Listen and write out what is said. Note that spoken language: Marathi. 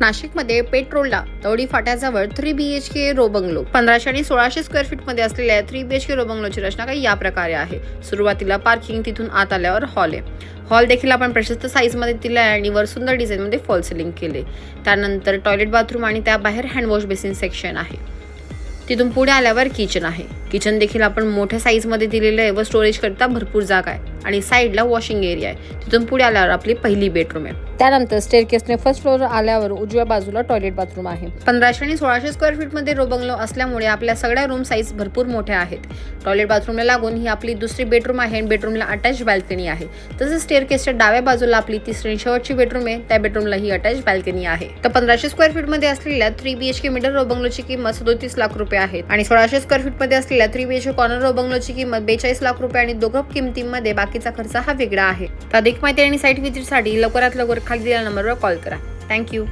नाशिकमध्ये पेट्रोलला तवडी फाट्याजवळ three B H K row bungalow पंधराशे आणि सोळाशे स्क्वेअर फीटमध्ये असलेल्या three B H K row बंगलोची रचना काही या प्रकारे आहे. सुरुवातीला पार्किंग तिथून आत आल्यावर हॉल आहे. हॉल देखील आपण प्रशस्त साईजमध्ये दिला आहे आणि वर सुंदर डिझाईनमध्ये फॉल सिलिंग केले त्यानंतर टॉयलेट बाथरूम आणि त्याबाहेर हँडवॉश बेसिन सेक्शन आहे. तिथून पुढे आल्यावर किचन आहे. किचन देखील आपण मोठ्या साईजमध्ये दिलेलं आहे व स्टोरेज करता भरपूर जागा आहे. आणि साईडला वॉशिंग एरिया आहे. तिथून पुढे आल्यावर आपली पहिली बेडरूम आहे. त्यानंतर स्टेअरकेसने फर्स्ट फ्लोअर आल्यावर उजव्या बाजूला टॉयलेट बाथरूम आहे. पंधराशे आणि सोळाशे स्क्वेअर फीटमध्ये रो बंगलो असल्यामुळे आपल्या सगळ्या रूम साईज भरपूर मोठ्या आहेत. टॉयलेट बाथरूमला लागून ही आपली दुसरी बेडरूम आहे आणि बेडरूमला अटॅच बाल्कनी आहे. तसेच स्टेअरकेसच्या डाव्या बाजूला आपली तिसरी शेवटची बेडरूम आहे. त्या बेडरूमला ही अटॅच बाल्कनी आहे. तर पंधराशे स्क्वेअर फीटमध्ये असलेल्या थ्री बीएचके मिडल रो बंगलोची किंमत सदोतीस लाख रुपये आहे. आणि सोळाशे स्क्वेअर फीटमध्ये असलेल्या थ्री बीएचके कॉर्नर रो बंगलोची किंमत बेचाळीस लाख रुपये आणि दोघं किमतीमध्ये बाकीचा खर्च हा वेगळा आहे. तर अधिक माहिती आणि साईट व्हिजिटसाठी लवकरात लवकर खाली दिलेल्या नंबरवर कॉल करा. थँक्यू